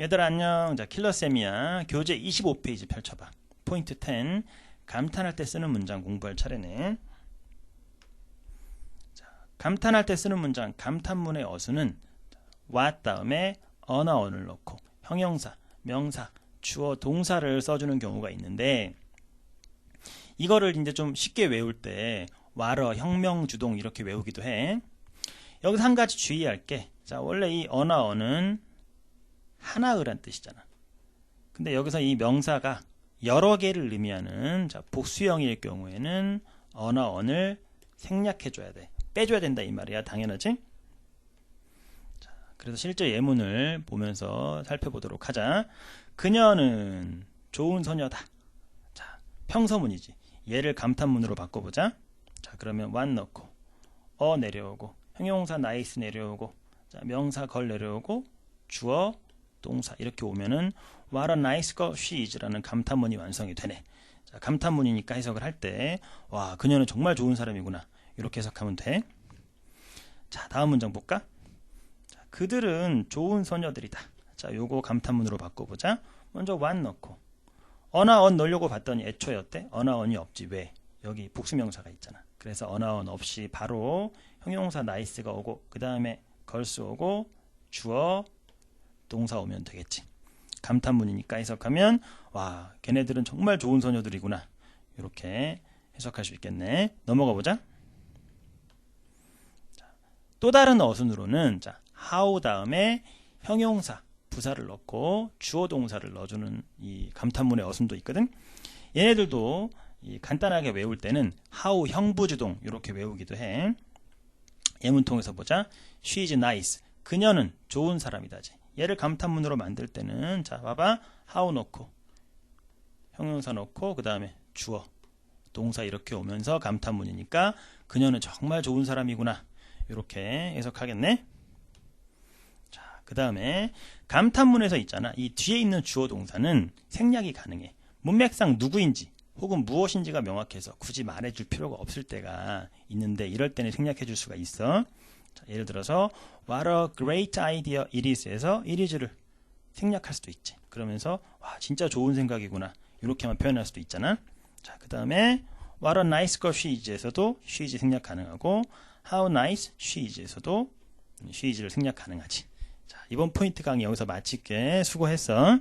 얘들아 안녕. 자, 킬러쌤이야. 교재 25페이지 펼쳐봐. 포인트 10. 감탄할 때 쓰는 문장 공부할 차례네. 자, 감탄할 때 쓰는 문장 감탄문의 어수는 what 다음에 어나언을 넣고 형용사, 명사, 주어, 동사를 써주는 경우가 있는데 이거를 이제 좀 쉽게 외울 때 와러, 혁명, 주동 이렇게 외우기도 해. 여기서 한 가지 주의할 게, 자, 원래 이 어나어는 하나의란 뜻이잖아. 근데 여기서 이 명사가 여러 개를 의미하는 자, 복수형일 경우에는 어나 언을 생략해줘야 돼. 빼줘야 된다 이 말이야. 당연하지? 자, 그래서 실제 예문을 보면서 살펴보도록 하자. 그녀는 좋은 소녀다. 자, 평서문이지. 얘를 감탄문으로 바꿔보자. 자, 그러면 what 넣고 어 내려오고 형용사 nice 내려오고 자, 명사 걸 내려오고 주어 동사 이렇게 오면은 what a nice girl she is라는 감탄문이 완성이 되네. 자, 감탄문이니까 해석을 할 때 와, 그녀는 정말 좋은 사람이구나. 이렇게 해석하면 돼. 자, 다음 문장 볼까? 자, 그들은 좋은 소녀들이다. 자, 요거 감탄문으로 바꿔보자. 먼저 what 넣고 어나 언 넣으려고 봤더니 애초였대. 어나 언이 없지. 왜? 여기 복수명사가 있잖아. 그래서 어나 언 없이 바로 형용사 나이스가 오고 그 다음에 걸스 오고 주어 동사 오면 되겠지. 감탄문이니까 해석하면 와 걔네들은 정말 좋은 소녀들이구나. 이렇게 해석할 수 있겠네. 넘어가 보자. 자, 또 다른 어순으로는 자 how 다음에 형용사 부사를 넣고 주어 동사를 넣어주는 이 감탄문의 어순도 있거든. 얘네들도 이 간단하게 외울 때는 how 형부주동 이렇게 외우기도 해. 예문 통해서 보자. She is nice. 그녀는 좋은 사람이다지. 얘를 감탄문으로 만들 때는 자 봐봐. how 넣고 형용사 넣고 그 다음에 주어 동사 이렇게 오면서 감탄문이니까 그녀는 정말 좋은 사람이구나. 이렇게 해석하겠네. 자, 그 다음에 감탄문에서 있잖아. 이 뒤에 있는 주어 동사는 생략이 가능해. 문맥상 누구인지 혹은 무엇인지가 명확해서 굳이 말해줄 필요가 없을 때가 있는데 이럴 때는 생략해줄 수가 있어. 자, 예를 들어서 What a great idea it is에서 it is를 생략할 수도 있지. 그러면서 와 진짜 좋은 생각이구나 이렇게만 표현할 수도 있잖아. 자, 그 다음에 What a nice girl she is에서도 she is 생략 가능하고 How nice she is에서도 she is를 생략 가능하지. 자, 이번 포인트 강의 여기서 마칠게. 수고했어.